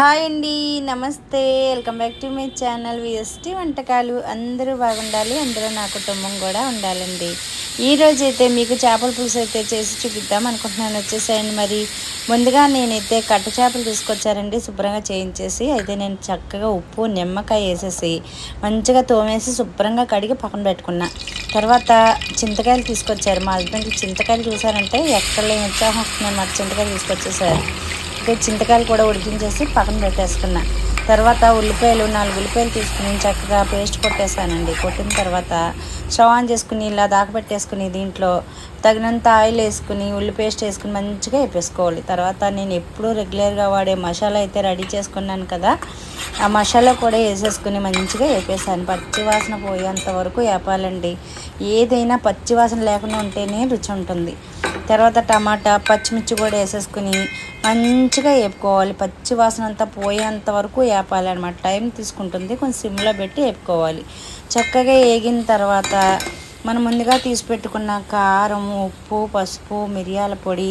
Hi అండి నమస్తే. Welcome back to my channel VST వంటకాలు. అందరూ బాగుండాలి అందరూ నా కుటుంబం కూడా ఉండాలండి. ఈరోజు అయితే మీకు చేపల పులుసు అయితే చేసి చూపిద్దాం అనుకుంటున్నాను. వచ్చేసాయండి మరి. ముందుగా నేనైతే కట్ట చేపలు తీసుకొచ్చారండి శుభ్రంగా చేయించేసి అయితే నేను చక్కగా ఉప్పు నిమ్మకాయ వేసేసి మంచిగా తోమేసి శుభ్రంగా కడిగి పక్కన పెట్టుకున్నా. తర్వాత చింతకాయలు తీసుకొచ్చారు. మా హస్బెండ్కి చింతకాయలు చూసారంటే ఎక్కడ లేని ఉత్సాహం వస్తుంది అన్నమాట చింతకాయలు తీసుకొచ్చేసారు. అయితే చింతకాయలు కూడా ఉడికించేసి పక్కన పెట్టేసుకున్నా. తర్వాత ఉల్లిపాయలు నాలుగు ఉల్లిపాయలు తీసుకుని చక్కగా పేస్ట్ కొట్టేసానండి కొట్టిన తర్వాత స్టవ్ ఆన్ చేసుకుని ఇలా దాకపెట్టేసుకుని దీంట్లో తగినంత ఆయిల్ వేసుకుని ఉల్లి పేస్ట్ వేసుకుని మంచిగా వేపేసుకోవాలి. తర్వాత నేను ఎప్పుడూ రెగ్యులర్గా వాడే మసాలా అయితే రెడీ చేసుకున్నాను కదా ఆ మసాలా కూడా వేసేసుకుని మంచిగా వేపేసాను పచ్చి వాసన పోయేంత వరకు వేపాలండి. ఏదైనా పచ్చి వాసన లేకుండా ఉంటేనే రుచి ఉంటుంది. తర్వాత టమాటా పచ్చిమిర్చి కూడా వేసేసుకుని మంచిగా వేపుకోవాలి పచ్చి వాసన అంతా పోయేంత వరకు వేపాలన్నమాట టైం తీసుకుంటుంది. కొంచెం సిమ్లో పెట్టి వేపుకోవాలి చక్కగా వేగిన తర్వాత మనం ముందుగా తీసి పెట్టుకున్న కారం ఉప్పు పసుపు మిరియాల పొడి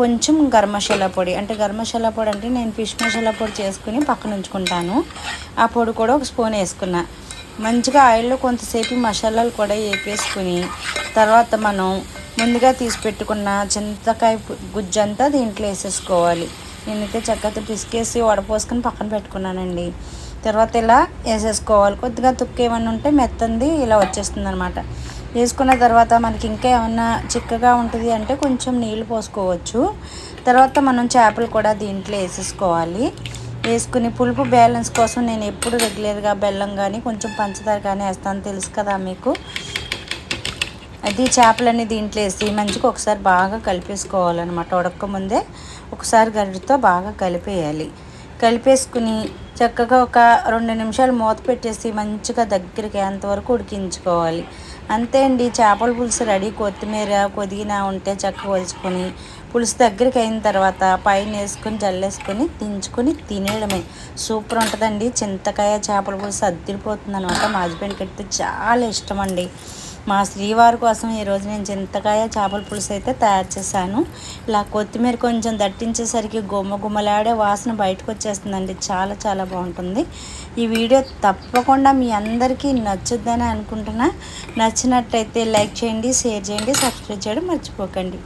కొంచెం గరం మసాలా పొడి. అంటే గరం మసాలా పొడి అంటే నేను ఫిష్ మసాలా పొడి చేసుకుని పక్కన ఉంచుకుంటాను. ఆ పొడి కూడా ఒక స్పూన్ వేసుకున్నా. మంచిగా ఆయిల్లో కొంతసేపు మసాలాలు కూడా వేపేసుకుని తర్వాత మనం ముందుగా తీసి పెట్టుకున్న చింతకాయ గుజ్జంతా దీంట్లో వేసేసుకోవాలి. నేనైతే చక్కగా పిసికేసి వడపోసుకొని పక్కన పెట్టుకున్నానండి. తర్వాత ఇలా వేసేసుకోవాలి. కొద్దిగా తుక్కు ఏమైనా ఉంటే మెత్తంది ఇలా వచ్చేస్తుంది అనమాట వేసుకున్న తర్వాత మనకి ఇంకా ఏమన్నా చిక్కగా ఉంటుంది అంటే కొంచెం నీళ్ళు పోసుకోవచ్చు. తర్వాత మనం చేపలు కూడా దీంట్లో వేసేసుకోవాలి. వేసుకుని పులుపు బ్యాలెన్స్ కోసం నేను ఎప్పుడు రెగ్యులర్గా బెల్లం కానీ కొంచెం పంచదార కానీ వేస్తాను. తెలుసు కదా మీకు? అది చేపలన్నీ దీంట్లో వేసి మంచిగా ఒకసారి బాగా కలిపేసుకోవాలన్నమాట. ఉడకముందే ఒకసారి గరిటతో బాగా కలిపేయాలి. కలిపేసుకుని చక్కగా ఒక రెండు నిమిషాలు మూత పెట్టేసి మంచిగా దగ్గరికి అంతవరకు ఉడికించుకోవాలి. అంతే అండి. చేపల పులుసు రెడీ. కొత్తిమీర కొదిగిన ఉంటే చక్కగా వలుచుకొని పులుసు దగ్గరికి అయిన తర్వాత పైన వేసుకొని జల్లేసుకొని దించుకొని తినేయడమే. సూపర్ ఉంటుందండి. చింతకాయ చేపల పులుసు అద్దరిపోతుంది అనమాట మా హస్బెండ్కి అయితే చాలా ఇష్టం అండి. మా శ్రీవారి కోసం ఈరోజు నేను చింతకాయ చేపల పులుసు అయితే తయారు చేశాను. ఇలా కొత్తిమీర కొంచెం దట్టించేసరికి గుమ్మ గుమ్మలాడే వాసన బయటకు వచ్చేస్తుందండి. చాలా చాలా బాగుంటుంది. ఈ వీడియో తప్పకుండా మీ అందరికీ నచ్చుద్దని అనుకుంటున్నా. నచ్చినట్టయితే లైక్ చేయండి షేర్ చేయండి సబ్స్క్రైబ్ చేయడం మర్చిపోకండి.